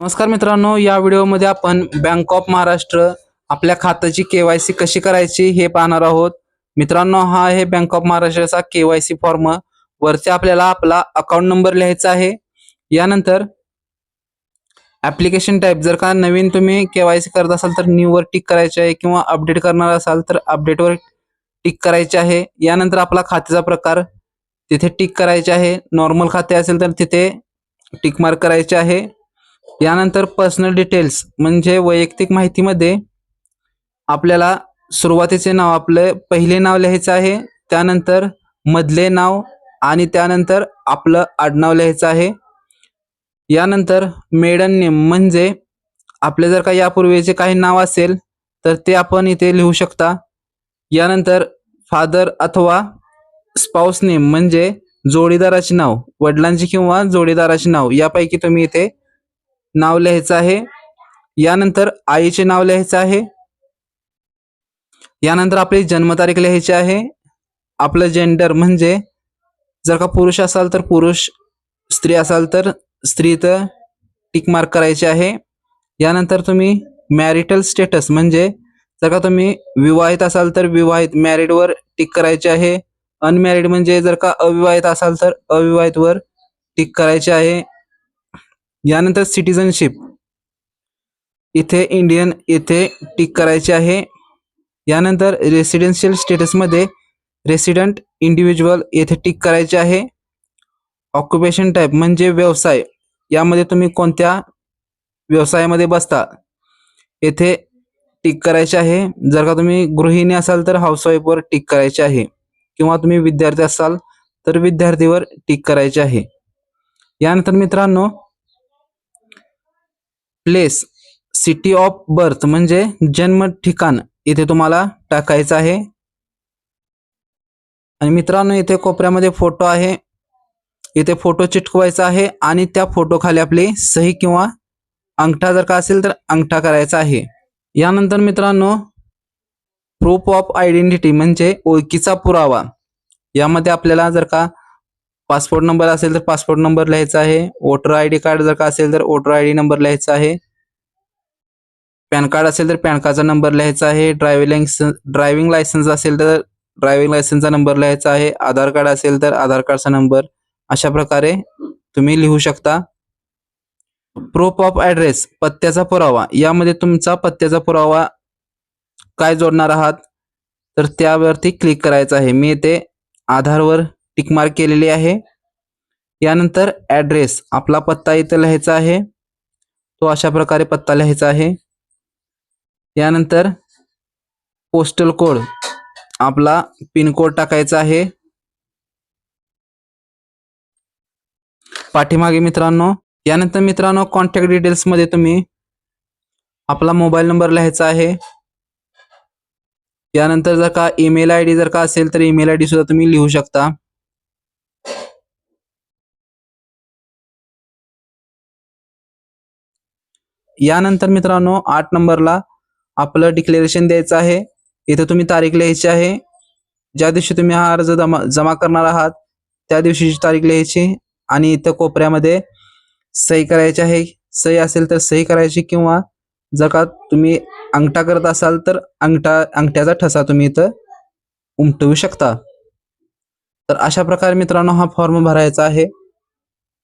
नमस्कार मित्रांनो या व्हिडिओमध्ये आपण बँक ऑफ महाराष्ट्र आपल्या खात्याची केवायसी कशी करायची हे पाहणार आहोत. मित्रांनो हा आहे बँक ऑफ महाराष्ट्राचा केवायसी फॉर्म वरती आपल्याला आपला अकाउंट नंबर लिहायचा आहे. यानंतर ऍप्लिकेशन टाईप जर का नवीन तुम्ही केवायसी करत असाल तर न्यू वर टिक करायचे आहे किंवा अपडेट करणार असाल तर अपडेटवर टिक करायचे आहे. यानंतर आपला खात्याचा प्रकार तिथे टिक करायचे आहे. नॉर्मल खाते असेल तर तिथे टिक मार्क करायचे आहे. यानंतर पर्सनल डिटेल्स म्हणजे वैयक्तिक माहितीमध्ये आपल्याला सुरुवातीचे नाव आपले पहिले नाव लिहायचं आहे त्यानंतर मधले नाव आणि त्यानंतर आपलं आडनाव लिहायचं आहे. यानंतर मेडन नेम म्हणजे आपले जर का यापूर्वीचे काही नाव असेल तर ते आपण इथे लिहू शकता. यानंतर फादर अथवा स्पाऊस नेम म्हणजे जोडीदाराचे नाव वडिलांचे किंवा जोडीदाराचे नाव यापैकी तुम्ही इथे नाव लिहायचं आहे. यानंतर आईचे नाव लिहायचं आहे. यानंतर आपली जन्मतारीख लिहायची आहे. आपलं जेंडर म्हणजे जर का पुरुष असाल तर पुरुष स्त्री असाल तर स्त्री तर टिक मार्क करायचे आहे. यानंतर तुम्ही मॅरिटल स्टेटस म्हणजे जर का तुम्ही विवाहित असाल तर विवाहित मॅरिडवर टिक करायचे आहे. अनमॅरिड म्हणजे जर का अविवाहित असाल तर अविवाहितवर टिक करायचे आहे. यानंतर सिटिझनशिप इथे इंडियन इथे टिक करायचे आहे. यानंतर रेसिडेन्शियल स्टेटसमध्ये रेसिडेंट इंडिव्हिज्युअल येथे टिक करायचे आहे. ऑक्युपेशन टाईप म्हणजे व्यवसाय. यामध्ये तुम्ही कोणत्या व्यवसायामध्ये बसता? येथे टिक करायचे आहे. जर का तुम्ही गृहिणी असाल तर हाऊसवाईफवर टिक करायचे आहे. किंवा तुम्ही विद्यार्थी असाल तर विद्यार्थीवर टिक करायचे आहे. यानंतर मित्रांनो प्लेस सिटी ऑफ बर्थ म्हणजे जन्म ठिकाण इथे तुम्हाला टाकायचं आहे. आणि मित्रांनो इथे कोपऱ्यामध्ये फोटो आहे. इथे फोटो चिटकवायचा आहे आणि त्या फोटो खाली आपली सही किंवा अंगठा जर का असेल तर अंगठा करायचा आहे. यानंतर मित्रांनो प्रूफ ऑफ आयडेंटिटी म्हणजे ओळखीचा पुरावा. यामध्ये आपल्याला जर का पासपोर्ट नंबर असेल तर पासपोर्ट नंबर लिहायचा आहे. वोटर आय डी कार्ड जर का असेल तर वोटर आय डी नंबर लिहायचा आहे. पॅन कार्ड असेल तर पॅन कार्डचा नंबर लिहायचा आहे. ड्रायव्हिंग लायसन्स ड्रायव्हिंग लायसन्स असेल तर ड्रायव्हिंग लायसन्सचा नंबर लिहायचा आहे. आधार कार्ड असेल तर आधार कार्डचा नंबर अशा प्रकारे तुम्ही लिहू शकता. प्रूफ ऑफ ॲड्रेस पत्त्याचा पुरावा. यामध्ये तुमचा पत्त्याचा पुरावा काय जोडणार आहात? तर त्यावरती क्लिक करायचं आहे. मी ते आधारवर टिक मार्क केलेली आहे. यानंतर ॲड्रेस आपला पत्ता इथं लिहायचा आहे. तो अशा प्रकारे पत्ता लिहायचा आहे. यानंतर पोस्टल कोड आपला पिनकोड टाकायचा आहे. पाठीमागे मित्रांनो यानंतर मित्रांनो कॉन्टॅक्ट डिटेल्समध्ये तुम्ही आपला मोबाईल नंबर लिहायचा आहे. यानंतर जर का ईमेल आय डी जर का असेल तर ईमेल आय डी सुद्धा तुम्ही लिहू शकता. यानंतर मित्रांनो आठ नंबरला आपलं डिक्लेरेशन द्यायचं आहे. इथं तुम्ही तारीख लिहायची आहे. ज्या दिवशी तुम्ही हा अर्ज जमा जमा करणार आहात त्या दिवशीची तारीख लिहायची आणि इथं कोपऱ्यामध्ये सही करायची आहे. सही असेल तर सही करायची किंवा जर का तुम्ही अंगठा करत असाल तर अंगठा अंगठ्याचा ठसा तुम्ही इथं उमटवू शकता. तर अशा प्रकारे मित्रांनो हा फॉर्म भरायचा आहे.